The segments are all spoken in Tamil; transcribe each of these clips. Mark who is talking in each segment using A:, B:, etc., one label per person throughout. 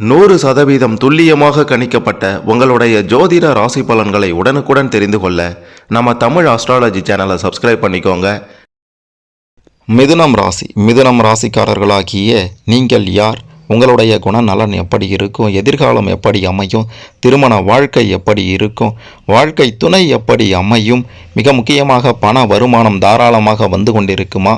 A: நூறு சதவீதம் துல்லியமாக கணிக்கப்பட்ட உங்களுடைய ஜோதிட ராசி பலன்களை உடனுக்குடன் தெரிந்து கொள்ள நம்ம தமிழ் ஆஸ்ட்ராலஜி சேனலை சப்ஸ்கிரைப் பண்ணிக்கோங்க.
B: மிதுனம் ராசி. மிதுனம் ராசிக்காரர்களாகிய நீங்கள் யார்? உங்களுடைய குணநலன் எப்படி இருக்கும்? எதிர்காலம் எப்படி அமையும்? திருமண வாழ்க்கை எப்படி இருக்கும்? வாழ்க்கை துணை எப்படி அமையும்? மிக முக்கியமாக பண வருமானம் தாராளமாக வந்து கொண்டிருக்குமா?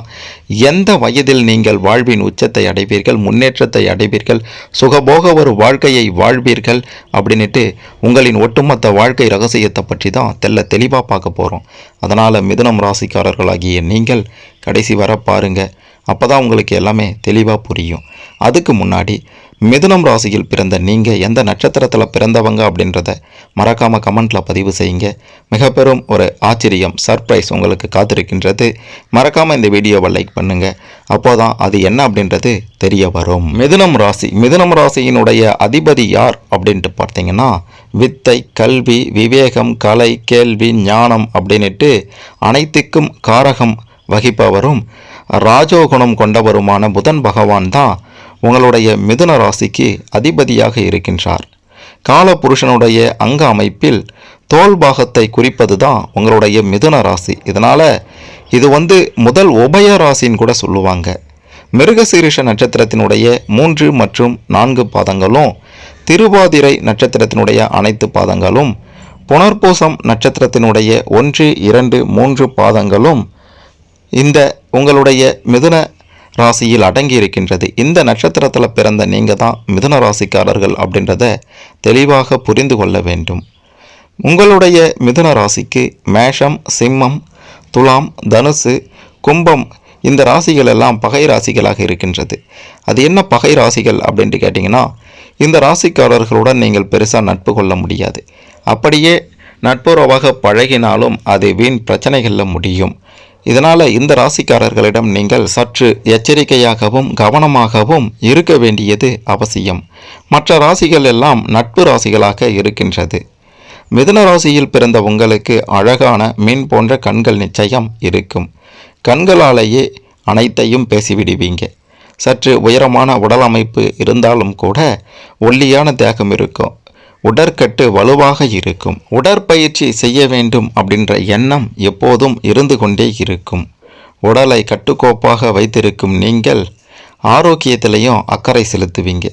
B: எந்த வயதில் நீங்கள் வாழ்வின் உச்சத்தை அடைவீர்கள்? முன்னேற்றத்தை அடைவீர்கள்? சுகபோக ஒரு வாழ்க்கையை வாழ்வீர்கள்? அப்படின்ட்டு உங்களின் ஒட்டுமொத்த வாழ்க்கை ரகசியத்தை பற்றி தான் தெல்ல தெளிவாக பார்க்க போகிறோம் அதனால் மிதுனம் ராசிக்காரர்களாகிய நீங்கள் கடைசி வர பாருங்கள் அப்போ தான் உங்களுக்கு எல்லாமே தெளிவாக புரியும். அதுக்கு முன்னாடி மிதுனம் ராசியில் பிறந்த நீங்கள் எந்த நட்சத்திரத்தில் பிறந்தவங்க அப்படின்றத மறக்காமல் கமெண்ட்டில் பதிவு செய்யுங்க. மிக பெரும் ஒரு ஆச்சரியம் சர்ப்ரைஸ் உங்களுக்கு காத்திருக்கின்றது. மறக்காமல் இந்த வீடியோவை லைக் பண்ணுங்கள் அப்போதான் அது என்ன அப்படின்றது தெரிய வரும். மிதுனம் ராசி மிதுனம் ராசியினுடைய அதிபதி யார் அப்படின்ட்டு பார்த்தீங்கன்னா வித்தை கல்வி விவேகம் கலை கேள்வி ஞானம் அப்படின்ட்டு அனைத்துக்கும் காரகம் வகிப்பவரும் ராஜோகுணம் கொண்டவருமான புதன் பகவான் தான் உங்களுடைய மிதுன ராசிக்கு அதிபதியாக இருக்கின்றார். காலபுருஷனுடைய அங்க அமைப்பில் தோல் பாகத்தை குறிப்பது தான் உங்களுடைய மிதுன ராசி. இதனால் இது வந்து முதல் உபய ராசின்னு கூட சொல்லுவாங்க. மிருகசீரிஷ நட்சத்திரத்தினுடைய மூன்று மற்றும் நான்கு பாதங்களும் திருவாதிரை நட்சத்திரத்தினுடைய அனைத்து பாதங்களும் புனர்பூசம் நட்சத்திரத்தினுடைய ஒன்று இரண்டு மூன்று பாதங்களும் இந்த உங்களுடைய மிதுன ராசியில் அடங்கி இருக்கின்றது இந்த நட்சத்திரத்தில் பிறந்த நீங்கள் தான் மிதுன ராசிக்காரர்கள் அப்படின்றத தெளிவாக புரிந்து கொள்ள வேண்டும். உங்களுடைய மிதுன ராசிக்கு மேஷம் சிம்மம் துலாம் தனுசு கும்பம் இந்த ராசிகள் எல்லாம் பகை ராசிகளாக இருக்கின்றது. அது என்ன பகை ராசிகள் அப்படின்ட்டு கேட்டிங்கன்னா இந்த ராசிக்காரர்களுடன் நீங்கள் பெருசாக நட்பு கொள்ள முடியாது. அப்படியே நட்புறவாக பழகினாலும் அது வீண் பிரச்சனைகளில் முடியும். இதனால் இந்த ராசிக்காரர்களிடம் நீங்கள் சற்று எச்சரிக்கையாகவும் கவனமாகவும் இருக்க வேண்டியது அவசியம். மற்ற ராசிகள் எல்லாம் நட்பு ராசிகளாக இருக்கின்றது. மிதுன ராசியில் பிறந்த உங்களுக்கு அழகான மீன் போன்ற கண்கள் நிச்சயம் இருக்கும். கண்களாலேயே அனைத்தையும் பேசிவிடுவீங்க. சற்று உயரமான உடல் அமைப்பு இருந்தாலும் கூட ஒல்லியான தேகம் இருக்கும். உடற்கட்டு வலுவாக இருக்கும். உடற்பயிற்சி செய்ய வேண்டும் அப்படின்ற எண்ணம் எப்போதும் இருந்து கொண்டே இருக்கும். உடலை கட்டுக்கோப்பாக வைத்திருக்கும் நீங்கள் ஆரோக்கியத்திலையும் அக்கறை செலுத்துவீங்க.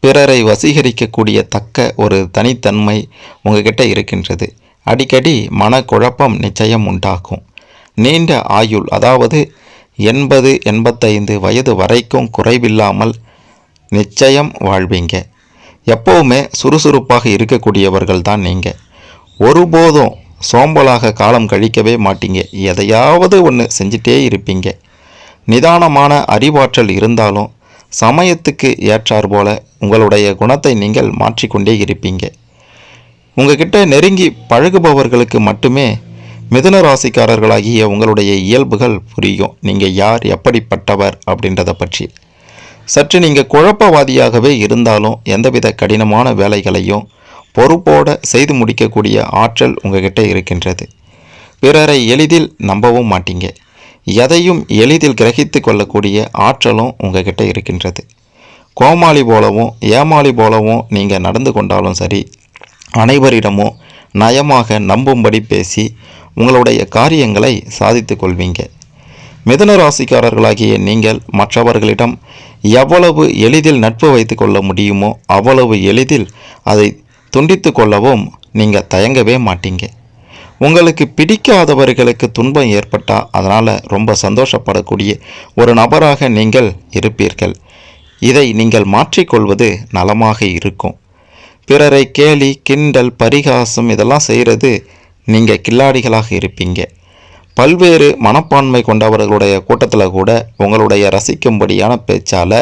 B: பிறரை வசீகரிக்கக்கூடிய தக்க ஒரு தனித்தன்மை உங்ககிட்ட இருக்கின்றது. அடிக்கடி மனக்குழப்பம் நிச்சயம் உண்டாகும். நீண்ட ஆயுள் அதாவது எண்பது எண்பத்தைந்து வயது வரைக்கும் குறைவில்லாமல் நிச்சயம் வாழ்வீங்க. எப்போவுமே சுறுசுறுப்பாக இருக்கக்கூடியவர்கள் தான் நீங்கள் ஒருபோதும் சோம்பலாக காலம் கழிக்கவே மாட்டீங்க. எதையாவது ஒன்று செஞ்சிட்டே இருப்பீங்க. நிதானமான அறிவாற்றல் இருந்தாலும் சமயத்துக்கு ஏற்றார் போல உங்களுடைய குணத்தை நீங்கள் மாற்றிக்கொண்டே இருப்பீங்க. உங்ககிட்ட நெருங்கி பழகுபவர்களுக்கு மட்டுமே மிதுன ராசிக்காரர்களாகிய உங்களுடைய இயல்புகள் புரியும். நீங்கள் யார் எப்படிப்பட்டவர் அப்படின்றத பற்றி. சற்று நீங்கள் குழப்பவாதியாகவே இருந்தாலும் எந்தவித கடினமான வேலைகளையும் பொறுப்போட செய்து முடிக்கக்கூடிய ஆற்றல் உங்ககிட்ட இருக்கின்றது. பிறரை எளிதில் நம்பவும் மாட்டீங்க. எதையும் எளிதில் கிரகித்து கொள்ளக்கூடிய ஆற்றலும் உங்ககிட்ட இருக்கின்றது. கோமாளி போலவும் ஏமாளி போலவும் நீங்கள் நடந்து கொண்டாலும் சரி அனைவரிடமும் நயமாக நம்பும்படி பேசி உங்களுடைய காரியங்களை சாதித்து கொள்வீங்க. மிதுன ராசிக்காரர்களாகிய நீங்கள் மற்றவர்களிடம் எவ்வளவு எளிதில் நட்பு வைத்து கொள்ள முடியுமோ அவ்வளவு எளிதில் அதை துண்டித்து கொள்ளவும் நீங்கள் தயங்கவே மாட்டீங்க. உங்களுக்கு பிடிக்காதவர்களுக்கு துன்பம் ஏற்பட்டால் அதனால் ரொம்ப சந்தோஷப்படக்கூடிய ஒரு நபராக நீங்கள் இருப்பீர்கள். இதை நீங்கள் மாற்றிக்கொள்வது நலமாக இருக்கும். பிறரை கேலி கிண்டல் பரிகாசம் இதெல்லாம் செய்கிறது நீங்கள் கில்லாடிகளாக இருப்பீங்க. பல்வேறு மனப்பான்மை கொண்டவர்களுடைய கூட்டத்தில் கூட உங்களுடைய ரசிக்கும்படியான பேச்சால்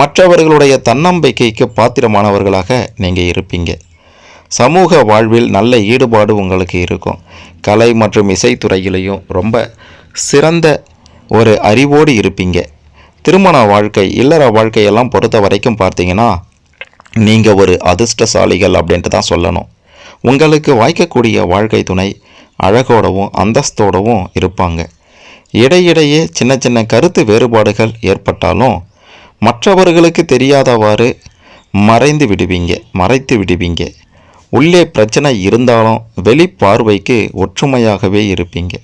B: மற்றவர்களுடைய தன்னம்பிக்கைக்கு பாத்திரமானவர்களாக நீங்கள் இருப்பீங்க. சமூக வாழ்வில் நல்ல ஈடுபாடு உங்களுக்கு இருக்கும். கலை மற்றும் இசைத்துறையிலையும் ரொம்ப சிறந்த ஒரு அறிவோடு இருப்பீங்க. திருமண வாழ்க்கை இல்லற வாழ்க்கையெல்லாம் பொறுத்த வரைக்கும் பார்த்தீங்கன்னா நீங்கள் ஒரு அதிர்ஷ்டசாலிகள் அப்படின்ட்டு தான் சொல்லணும். உங்களுக்கு வாய்க்கக்கூடிய வாழ்க்கை துணை அழகோடவும் அந்தஸ்தோடவும் இருப்பாங்க. இடையிடையே சின்ன சின்ன கருத்து வேறுபாடுகள் ஏற்பட்டாலும் மற்றவர்களுக்கு தெரியாதவாறு மறைந்து விடுவீங்க மறைத்து விடுவீங்க. உள்ளே பிரச்சனை இருந்தாலும் வெளி பார்வைக்கு ஒற்றுமையாகவே இருப்பீங்க.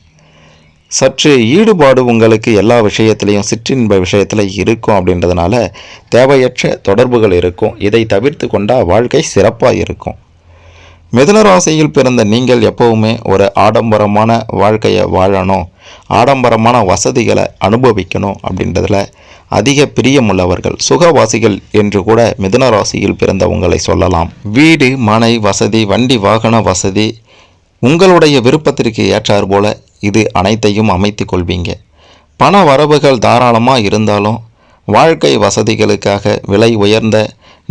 B: சற்று ஈடுபாடு உங்களுக்கு எல்லா விஷயத்திலையும் சிற்றின்ப விஷயத்தில் இருக்கும் அப்படின்றதுனால தேவையற்ற தொடர்புகள் இருக்கும். இதை தவிர்த்து கொண்டால் வாழ்க்கை சிறப்பாக இருக்கும். மிதுன ராசியில் பிறந்த நீங்கள் எப்பவுமே ஒரு ஆடம்பரமான வாழ்க்கையை வாழணும். ஆடம்பரமான வசதிகளை அனுபவிக்கணும் அப்படின்றதுல அதிக பிரியமுள்ளவர்கள் சுகவாசிகள் என்று கூட மிதுன ராசியில் பிறந்த உங்களை சொல்லலாம். வீடு மனை வசதி வண்டி வாகன வசதி உங்களுடைய விருப்பத்திற்கு ஏற்றார் போல இது அனைத்தையும் அமைத்து கொள்வீங்க. பண வரவுகள் தாராளமாக இருந்தாலும் வாழ்க்கை வசதிகளுக்காக விலை உயர்ந்த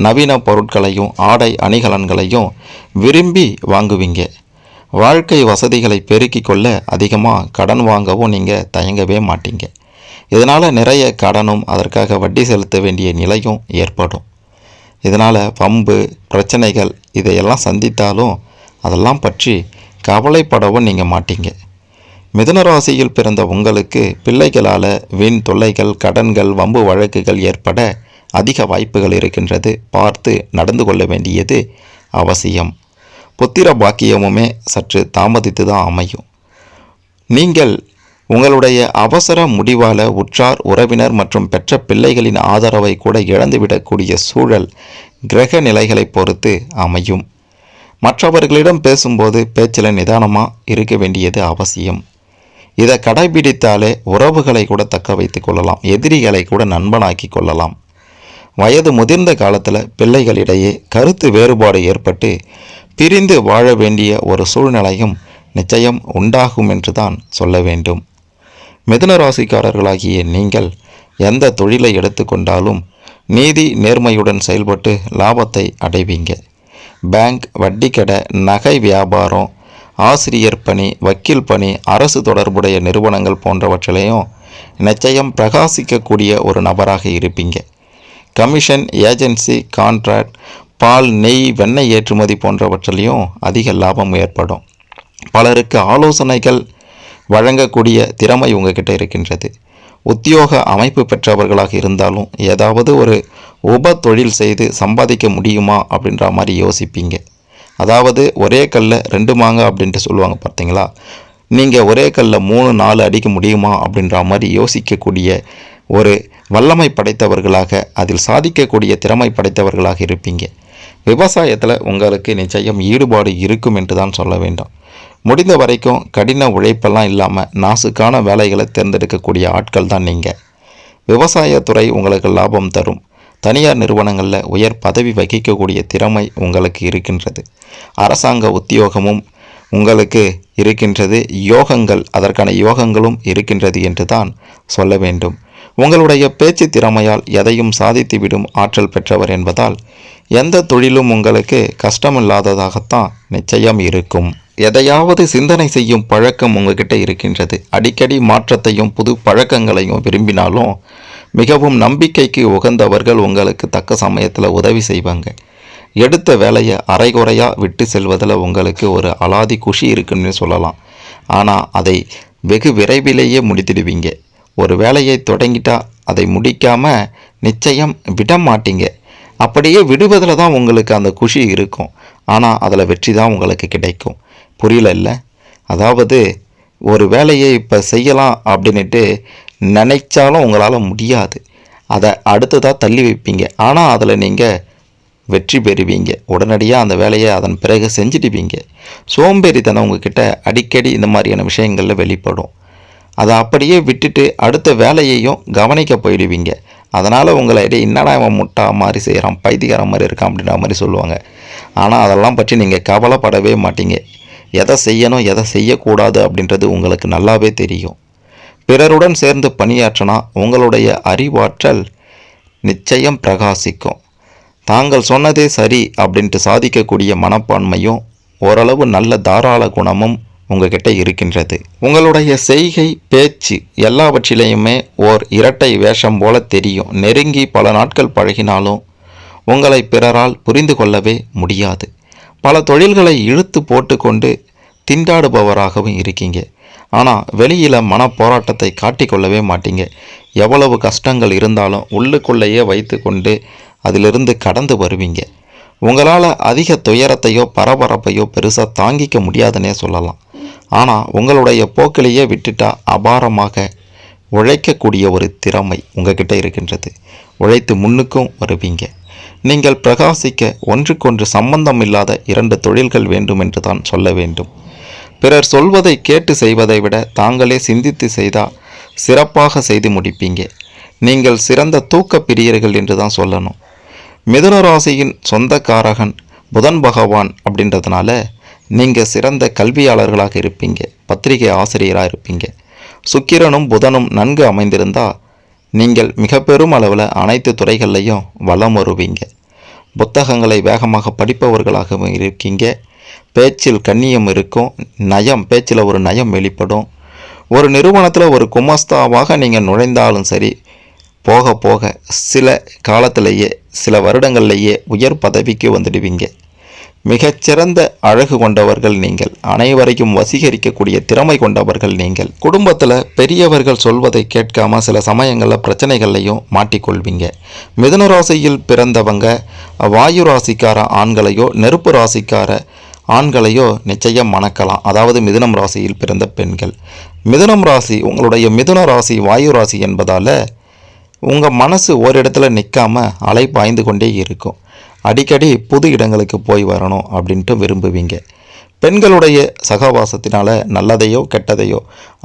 B: நவீன பொருட்களையும் ஆடை அணிகலன்களையும் விரும்பி வாங்குவீங்க. வாழ்க்கை வசதிகளை பெருக்கிக் கொள்ள அதிகமாக கடன் வாங்கவும் நீங்கள் தயங்கவே மாட்டீங்க. இதனால் நிறைய கடனும் அதற்காக வட்டி செலுத்த வேண்டிய நிலையும் ஏற்படும். இதனால் பம்பு பிரச்சனைகள் இதையெல்லாம் சந்தித்தாலும் அதெல்லாம் பற்றி கவலைப்படவும் நீங்கள் மாட்டீங்க. மிதுன ராசியில் பிறந்த உங்களுக்கு பிள்ளைகளால் வீண் தொல்லைகள் கடன்கள் வம்பு வழக்குகள் ஏற்பட அதிக வாய்ப்புகள் இருக்கின்றது. பார்த்து நடந்து கொள்ள வேண்டியது அவசியம். புத்திர பாக்கியமுமே சற்று தாமதித்து தான் அமையும். நீங்கள் உங்களுடைய அவசர முடிவால் உற்றார் உறவினர் மற்றும் பெற்ற பிள்ளைகளின் ஆதரவை கூட இழந்துவிடக்கூடிய சூழல் கிரக நிலைகளை பொறுத்து அமையும். மற்றவர்களிடம் பேசும்போது பேச்சில் நிதானமாக இருக்க வேண்டியது அவசியம். இதை கடைபிடித்தாலே உறவுகளை கூட தக்க வைத்து கொள்ளலாம் எதிரிகளை கூட நண்பனாக்கி கொள்ளலாம். வயது முதிர்ந்த காலத்தில் பிள்ளைகளிடையே கருத்து வேறுபாடு ஏற்பட்டு பிரிந்து வாழ வேண்டிய ஒரு சூழ்நிலையும் நிச்சயம் உண்டாகும் என்று தான் சொல்ல வேண்டும். மிதுன ராசிக்காரர்களாகிய நீங்கள் எந்த தொழிலை எடுத்துக்கொண்டாலும் நீதி நேர்மையுடன் செயல்பட்டு லாபத்தை அடைவீங்க. பேங்க் வட்டிக்கடை நகை வியாபாரம் ஆசிரியர் பணி வக்கீல் பணி அரசு தொடர்புடைய நிறுவனங்கள் போன்றவற்றிலையும் நிச்சயம் பிரகாசிக்கக்கூடிய ஒரு நபராக இருப்பீங்க. கமிஷன் ஏஜென்சி கான்ட்ராக்ட் பால் நெய் வெண்ணெய் ஏற்றுமதி போன்றவற்றிலையும் அதிக லாபம் ஏற்படும். பலருக்கு ஆலோசனைகள் வழங்கக்கூடிய திறமை உங்ககிட்ட இருக்கின்றது. உத்தியோக அமைப்பு பெற்றவர்களாக இருந்தாலும் ஏதாவது ஒரு உப தொழில் செய்து சம்பாதிக்க முடியுமா அப்படின்ற மாதிரி யோசிப்பீங்க. அதாவது ஒரே கல்லில் ரெண்டு மாங்காய் அப்படின்ட்டு சொல்லுவாங்க பார்த்தீங்களா? நீங்கள் ஒரே கல்லில் மூணு நாலு அடிக்க முடியுமா அப்படின்ற மாதிரி யோசிக்கக்கூடிய ஒரு வல்லமை படைத்தவர்களாக அதில் சாதிக்கக்கூடிய திறமை படைத்தவர்களாக இருப்பீங்க. விவசாயத்தில் உங்களுக்கு நிச்சயம் ஈடுபாடு இருக்கும் என்று தான் சொல்ல வேண்டும். முடிந்த வரைக்கும் கடின உழைப்பெல்லாம் இல்லாமல் நாசுக்கான வேலைகளை தேர்ந்தெடுக்கக்கூடிய ஆட்கள் தான் நீங்கள் விவசாயத்துறை உங்களுக்கு லாபம் தரும். தனியார் நிறுவனங்களில் உயர் பதவி வகிக்கக்கூடிய திறமை உங்களுக்கு இருக்கின்றது. அரசாங்க உத்தியோகமும் உங்களுக்கு இருக்கின்றது. யோகங்கள் அதற்கான யோகங்களும் இருக்கின்றது என்று தான் சொல்ல வேண்டும். உங்களுடைய பேச்சு திறமையால் எதையும் சாதித்துவிடும் ஆற்றல் பெற்றவர் என்பதால் எந்த தொழிலும் உங்களுக்கு கஷ்டமில்லாததாகத்தான் நிச்சயம் இருக்கும். எதையாவது சிந்தனை செய்யும் பழக்கம் உங்ககிட்ட இருக்கின்றது. அடிக்கடி மாற்றத்தையும் புது பழக்கங்களையும் விரும்பினாலும் மிகவும் நம்பிக்கைக்கு உகந்தவர்கள் உங்களுக்கு தக்க சமயத்தில் உதவி செய்வாங்க. எடுத்த வேலையை அரைகுறையாக விட்டு செல்வதில் உங்களுக்கு ஒரு அலாதி குஷி இருக்குன்னு சொல்லலாம். ஆனால் அதை வெகு விரைவிலேயே முடித்திடுவீங்க. ஒரு வேலையை தொடங்கிட்டா அதை முடிக்காமல் நிச்சயம் விட மாட்டீங்க. அப்படியே விடுவதில் தான் உங்களுக்கு அந்த குஷி இருக்கும். ஆனால் அதில் வெற்றி தான் உங்களுக்கு கிடைக்கும். புரியல இல்லை? அதாவது ஒரு வேலையை இப்போ செய்யலாம் அப்படின்ட்டு நினைச்சாலும் உங்களால் முடியாது. அதை அடுத்ததாக தள்ளி வைப்பீங்க. ஆனால் அதில் நீங்கள் வெற்றி பெறுவீங்க. உடனடியாக அந்த வேலையை அதன் பிறகு செஞ்சிடுவீங்க. சோம்பேறித்தனம் உங்ககிட்ட அடிக்கடி இந்த மாதிரியான விஷயங்களில் வெளிப்படும். அதை அப்படியே விட்டுட்டு அடுத்த வேலையையும் கவனிக்க போயிடுவீங்க. அதனால் உங்களை இடையே என்னடா இவன் முட்டா மாதிரி செய்கிறான் பைத்தியகாரம் மாதிரி இருக்கான் அப்படின்ற மாதிரி சொல்லுவாங்க. ஆனால் அதெல்லாம் பற்றி நீங்கள் கவலைப்படவே மாட்டீங்க. எதை செய்யணும் எதை செய்யக்கூடாது அப்படின்றது உங்களுக்கு நல்லாவே தெரியும். பிறருடன் சேர்ந்து பணியாற்றினா உங்களுடைய அறிவாற்றல் நிச்சயம் பிரகாசிக்கும். தாங்கள் சொன்னதே சரி அப்படின்ட்டு சாதிக்கக்கூடிய மனப்பான்மையும் ஓரளவு நல்ல தாராள குணமும் உங்ககிட்ட இருக்கின்றது. உங்களுடைய செய்கை பேச்சு எல்லாவற்றிலையுமே ஓர் இரட்டை வேஷம் போல தெரியும். நெருங்கி பல நாட்கள் பழகினாலும் உங்களை பிறரால் புரிந்து கொள்ளவே முடியாது. பல தொழில்களை இழுத்து போட்டுக்கொண்டு திண்டாடுபவராகவும் இருக்கீங்க. ஆனால் வெளியில் மன போராட்டத்தை காட்டிக்கொள்ளவே மாட்டீங்க. எவ்வளவு கஷ்டங்கள் இருந்தாலும் உள்ளுக்குள்ளேயே வைத்துக்கொண்டு அதிலிருந்து கடந்து வருவீங்க. உங்களால் அதிக துயரத்தையோ பரபரப்பையோ பெருசாக தாங்கிக்க முடியாதுன்னே சொல்லலாம். ஆனால் உங்களுடைய போக்கிலேயே விட்டுட்டா அபாரமாக உழைக்கக்கூடிய ஒரு திறமை உங்ககிட்ட இருக்கின்றது. உழைத்து முன்னுக்கும் வருவீங்க. நீங்கள் பிரகாசிக்க ஒன்றுக்கொன்று சம்பந்தம் இல்லாத இரண்டு தொழில்கள் வேண்டும் என்று தான் சொல்ல வேண்டும். பிறர் சொல்வதை கேட்டு செய்வதை விட தாங்களே சிந்தித்து செய்தால் சிறப்பாக செய்து முடிப்பீங்க. நீங்கள் சிறந்த தூக்க பிரியர்கள் என்று தான் சொல்லணும். மிதுன ராசியின் சொந்தக்காரகன் புதன் பகவான் அப்படின்றதுனால நீங்கள் சிறந்த கல்வியாளர்களாக இருப்பீங்க. பத்திரிகை ஆசிரியராக இருப்பீங்க. சுக்கிரனும் புதனும் நன்கு அமைந்திருந்தால் நீங்கள் மிக பெரும் அளவில் அனைத்து துறைகள்லையும் வளம் வருவீங்க. புத்தகங்களை வேகமாக படிப்பவர்களாகவும் இருக்கீங்க. பேச்சில் கண்ணியம் இருக்கும் நயம் பேச்சில் ஒரு நயம் வெளிப்படும். ஒரு நிறுவனத்தில் ஒரு குமஸ்தாவாக நீங்கள் நுழைந்தாலும் சரி போக போக சில காலத்திலேயே சில வருடங்கள்லேயே உயர் பதவிக்கு வந்துடுவீங்க. மிகச்சிறந்த அழகு கொண்டவர்கள் நீங்கள் அனைவரையும் வசீகரிக்கக்கூடிய திறமை கொண்டவர்கள் நீங்கள். குடும்பத்தில் பெரியவர்கள் சொல்வதை கேட்காம சில சமயங்களில் பிரச்சனைகள்லையும் மாட்டிக்கொள்வீங்க. மிதுன ராசியில் பிறந்தவங்க வாயு ராசிக்கார ஆண்களையோ நெருப்பு ராசிக்கார ஆண்களையோ நிச்சயம் மணக்கலாம். அதாவது மிதுனம் ராசியில் பிறந்த பெண்கள். மிதுனம் ராசி உங்களுடைய மிதுன ராசி வாயு ராசி என்பதால் உங்கள் மனசு ஓரிடத்துல நிற்காமல் அலை பாய்ந்து கொண்டே இருக்கும். அடிக்கடி புது இடங்களுக்கு போய் வரணும் அப்படின்ட்டு விரும்புவீங்க. பெண்களுடைய சகவாசத்தினால் நல்லதையோ கெட்டதையோ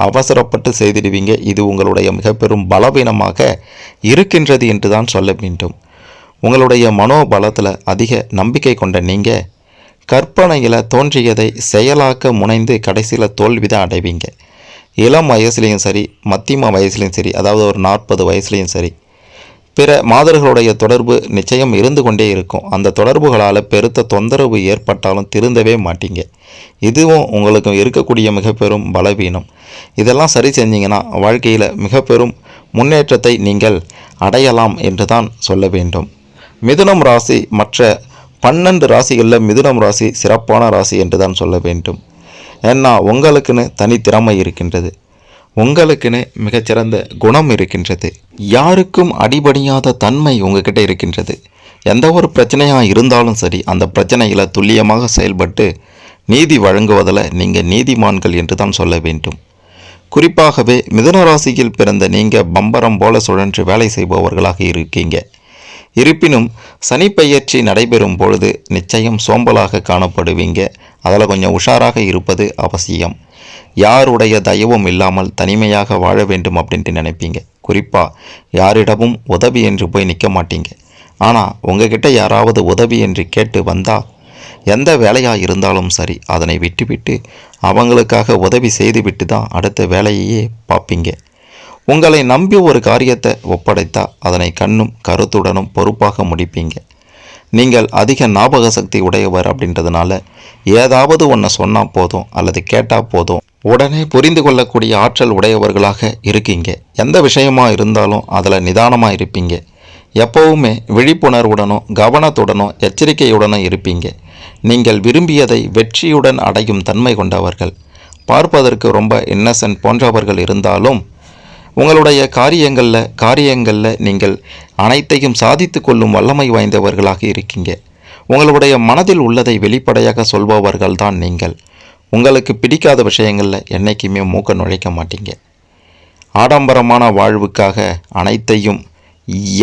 B: அவசரப்பட்டு செய்திடுவீங்க. இது உங்களுடைய மிக பெரும் பலவீனமாக இருக்கின்றது என்று தான் சொல்ல வேண்டும். உங்களுடைய மனோபலத்தில் அதிக நம்பிக்கை கொண்ட நீங்கள் கற்பனையில் தோன்றியதை செயலாக்க முனைந்து கடைசியில் தோல்வி தான் அடைவீங்க. இளம் வயசுலேயும் சரி மத்தியம வயசுலேயும் சரி அதாவது ஒரு நாற்பது வயசுலேயும் சரி பிற மாதர்களுடைய தொடர்பு நிச்சயம் இருந்து கொண்டே இருக்கும். அந்த தொடர்புகளால் பெருத்த தொந்தரவு ஏற்பட்டாலும் திருந்தவே மாட்டீங்க. இதுவும் உங்களுக்கு இருக்கக்கூடிய மிகப்பெரும் பலவீனம். இதெல்லாம் சரி செஞ்சீங்கன்னா வாழ்க்கையில் மிகப்பெரும் முன்னேற்றத்தை நீங்கள் அடையலாம் என்று தான் சொல்ல வேண்டும். மிதுனம் ராசி மற்ற பன்னெண்டு ராசிகளில் மிதுனம் ராசி சிறப்பான ராசி என்று தான் சொல்ல வேண்டும். ஏன்னா உங்களுக்குன்னு தனித்திறமை இருக்கின்றது. உங்களுக்குன்னு மிகச்சிறந்த குணம் இருக்கின்றது. யாருக்கும் அடிபடியாத தன்மை உங்ககிட்ட இருக்கின்றது. எந்த ஒரு பிரச்சனையாக இருந்தாலும் சரி அந்த பிரச்சனையில் துல்லியமாக செயல்பட்டு நீதி வழங்குவதில் நீங்கள் நீதிமான்கள் என்று தான் சொல்ல வேண்டும். குறிப்பாகவே மிதுன ராசியில் பிறந்த நீங்கள் பம்பரம் போல சுழன்று வேலை செய்பவர்களாக இருக்கீங்க. இருப்பினும் சனி பயிற்சி நடைபெறும் பொழுது நிச்சயம் சோம்பலாக காணப்படுவீங்க. அதில் கொஞ்சம் உஷாராக இருப்பது அவசியம். யாருடைய தயவும் இல்லாமல் தனிமையாக வாழ வேண்டும் அப்படின்ட்டு நினைப்பீங்க. குறிப்பாக யாரிடமும் உதவி என்று போய் நிற்க மாட்டீங்க. ஆனால் உங்ககிட்ட யாராவது உதவி என்று கேட்டு வந்தால் எந்த வேலையாக இருந்தாலும் சரி அதனை விட்டுவிட்டு அவங்களுக்காக உதவி செய்துவிட்டு தான் அடுத்த வேலையையே பார்ப்பீங்க. உங்களை நம்பி ஒரு காரியத்தை ஒப்படைத்தா அதனை கண்ணும் கருத்துடனும் பொறுப்பாக முடிப்பீங்க. நீங்கள் அதிக ஞாபக சக்தி உடையவர் அப்படின்றதுனால ஏதாவது ஒன்று சொன்னால் போதும் அல்லது கேட்டால் போதும். உடனே புரிந்து கொள்ளக்கூடிய ஆற்றல் உடையவர்களாக இருக்கீங்க. எந்த விஷயமாக இருந்தாலும் அதில் நிதானமாக இருப்பீங்க. எப்போவுமே விழிப்புணர்வுடனும் கவனத்துடனும் எச்சரிக்கையுடனும் இருப்பீங்க. நீங்கள் விரும்பியதை வெற்றியுடன் அடையும் தன்மை கொண்டவர்கள். பார்ப்பதற்கு ரொம்ப இன்னசென்ட் போன்றவர்கள் இருந்தாலும் உங்களுடைய காரியங்களில் காரியங்களில் நீங்கள் அனைத்தையும் சாதித்து கொள்ளும் வல்லமை வாய்ந்தவர்களாக இருக்கீங்க. உங்களுடைய மனதில் உள்ளதை வெளிப்படையாக சொல்பவர்கள் தான் நீங்கள். உங்களுக்கு பிடிக்காத விஷயங்களில் என்றைக்குமே மூக்க நுழைக்க மாட்டீங்க. ஆடம்பரமான வாழ்வுக்காக அனைத்தையும்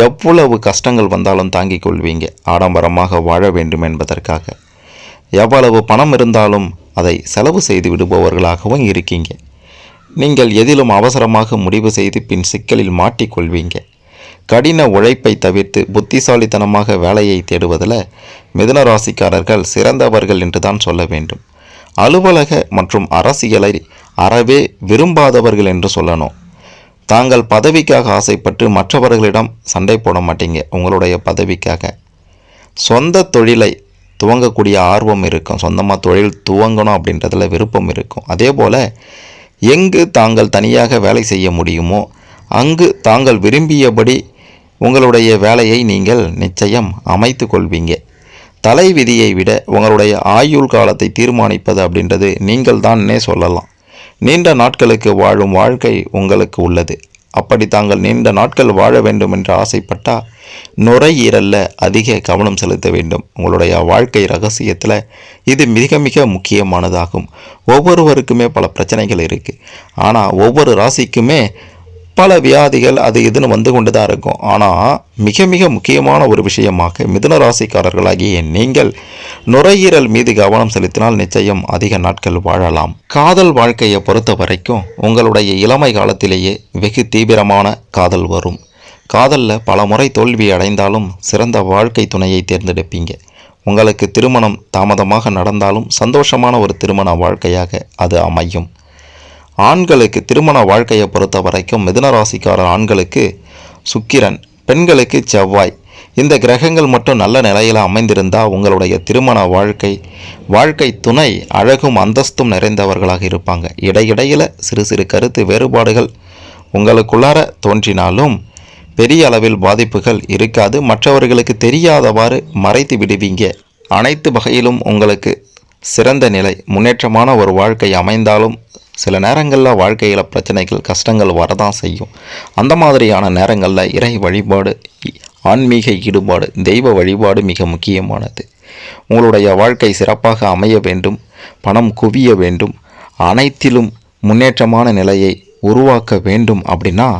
B: எவ்வளவு கஷ்டங்கள் வந்தாலும் தாங்கிக் கொள்வீங்க. ஆடம்பரமாக வாழ வேண்டும் என்பதற்காக. எவ்வளவு பணம் இருந்தாலும் அதை செலவு செய்து விடுபவர்களாகவும் இருக்கீங்க. நீங்கள் எதிலும் அவசரமாக முடிவு செய்து பின் சிக்கலில் மாட்டிக்கொள்வீங்க. கடின உழைப்பை தவிர்த்து புத்திசாலித்தனமாக வேலையை தேடுவதில் மிதுன ராசிக்காரர்கள் சிறந்தவர்கள் என்று தான் சொல்ல வேண்டும். அலுவலக மற்றும் அரசியலை அறவே விரும்பாதவர்கள் என்று சொல்லணும். தாங்கள் பதவிக்காக ஆசைப்பட்டு மற்றவர்களிடம் சண்டை போட மாட்டீங்க உங்களுடைய பதவிக்காக. சொந்த தொழிலை துவங்கக்கூடிய ஆர்வம் இருக்கும். சொந்தமாக தொழில் துவங்கணும் அப்படின்றதுல விருப்பம் இருக்கும். அதே போல் எங்கு தாங்கள் தனியாக வேலை செய்ய முடியுமோ அங்கு தாங்கள் விரும்பியபடி உங்களுடைய வேலையை நீங்கள் நிச்சயம் அமைத்து கொள்வீங்க. தலை விதியை விட உங்களுடைய ஆயுள் காலத்தை தீர்மானிப்பது அப்படின்றது நீங்கள் தான்னே சொல்லலாம். நீண்ட நாட்களுக்கு வாழும் வாழ்க்கை உங்களுக்கு உள்ளது. அப்படி தாங்கள் நீண்ட நாட்கள் வாழ வேண்டும் என்று ஆசைப்பட்டா நுரையீரல்ல அதிக கவனம் செலுத்த வேண்டும். உங்களுடைய வாழ்க்கை ரகசியத்தில் இது மிக மிக முக்கியமானதாகும். ஒவ்வொருவருக்குமே பல பிரச்சனைகள் இருக்குது ஆனால் ஒவ்வொரு ராசிக்குமே பல வியாதிகள் அது இதுன்னு வந்து கொண்டு தான் இருக்கும். ஆனால் மிக மிக முக்கியமான ஒரு விஷயமாக மிதுன ராசிக்காரர்களாகிய நீங்கள் நுரையீரல் மீது கவனம் செலுத்தினால் நிச்சயம் அதிக நாட்கள் வாழலாம். காதல் வாழ்க்கையை பொறுத்த வரைக்கும் உங்களுடைய இளமை காலத்திலேயே வெகு தீவிரமான காதல் வரும். காதலில் பல முறை தோல்வி அடைந்தாலும் சிறந்த வாழ்க்கை துணையை தேர்ந்தெடுப்பீங்க. உங்களுக்கு திருமணம் தாமதமாக நடந்தாலும் சந்தோஷமான ஒரு திருமண வாழ்க்கையாக அது அமையும். ஆண்களுக்கு திருமண வாழ்க்கையை பொறுத்த வரைக்கும் மிதுன ராசிக்கார ஆண்களுக்கு சுக்கிரன் பெண்களுக்கு செவ்வாய். இந்த கிரகங்கள் மட்டும் நல்ல நிலையில் அமைந்திருந்தால் உங்களுடைய திருமண வாழ்க்கை வாழ்க்கை துணை அழகும் அந்தஸ்தும் நிறைந்தவர்களாக இருப்பாங்க. இடையிடையில் சிறு சிறு கருத்து வேறுபாடுகள் உங்களுக்குள்ளார தோன்றினாலும் பெரிய அளவில் பாதிப்புகள் இருக்காது. மற்றவர்களுக்கு தெரியாதவாறு மறைத்து விடுவீங்க. அனைத்து வகையிலும் உங்களுக்கு சிறந்த நிலை முன்னேற்றமான ஒரு வாழ்க்கை அமைந்தாலும் சில நேரங்களில் வாழ்க்கையில் பிரச்சனைகள் கஷ்டங்கள் வரதான் செய்யும். அந்த மாதிரியான நேரங்களில் இறை வழிபாடு ஆன்மீக ஈடுபாடு தெய்வ வழிபாடு மிக முக்கியமானது. உங்களுடைய வாழ்க்கை சிறப்பாக அமைய வேண்டும் பணம் குவிய வேண்டும் அனைத்திலும் முன்னேற்றமான நிலையை உருவாக்க வேண்டும் அப்படின்னா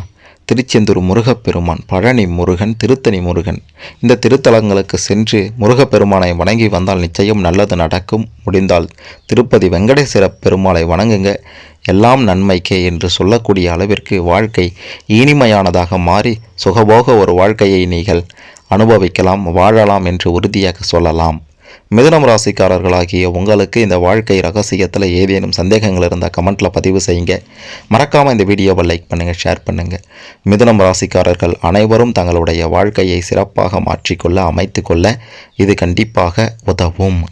B: திருச்செந்தூர் முருகப்பெருமான் பழனி முருகன் திருத்தணி முருகன். இந்த திருத்தலங்களுக்கு சென்று முருகப்பெருமானை வணங்கி வந்தால் நிச்சயம் நல்லது நடக்கும். முடிந்தால் திருப்பதி வெங்கடேஸ்வர பெருமாளை வணங்குங்க. எல்லாம் நன்மைக்கே என்று சொல்லக்கூடிய அளவிற்கு வாழ்க்கை இனிமையானதாக மாறி சுகபோக ஒரு வாழ்க்கையை நீங்கள் அனுபவிக்கலாம் வாழலாம் என்று உறுதியாக சொல்லலாம். மிதுனம் ராசிக்காரர்களாகிய உங்களுக்கு இந்த வாழ்க்கை ரகசியத்தில் ஏதேனும் சந்தேகங்கள் இருந்தால் கமெண்ட்டில் பதிவு செய்யுங்க. மறக்காமல் இந்த வீடியோவை லைக் பண்ணுங்கள் ஷேர் பண்ணுங்கள் மிதுனம் ராசிக்காரர்கள் அனைவரும் தங்களுடைய வாழ்க்கையை சிறப்பாக மாற்றிக்கொள்ள அமைத்துக்கொள்ள இது கண்டிப்பாக உதவும்.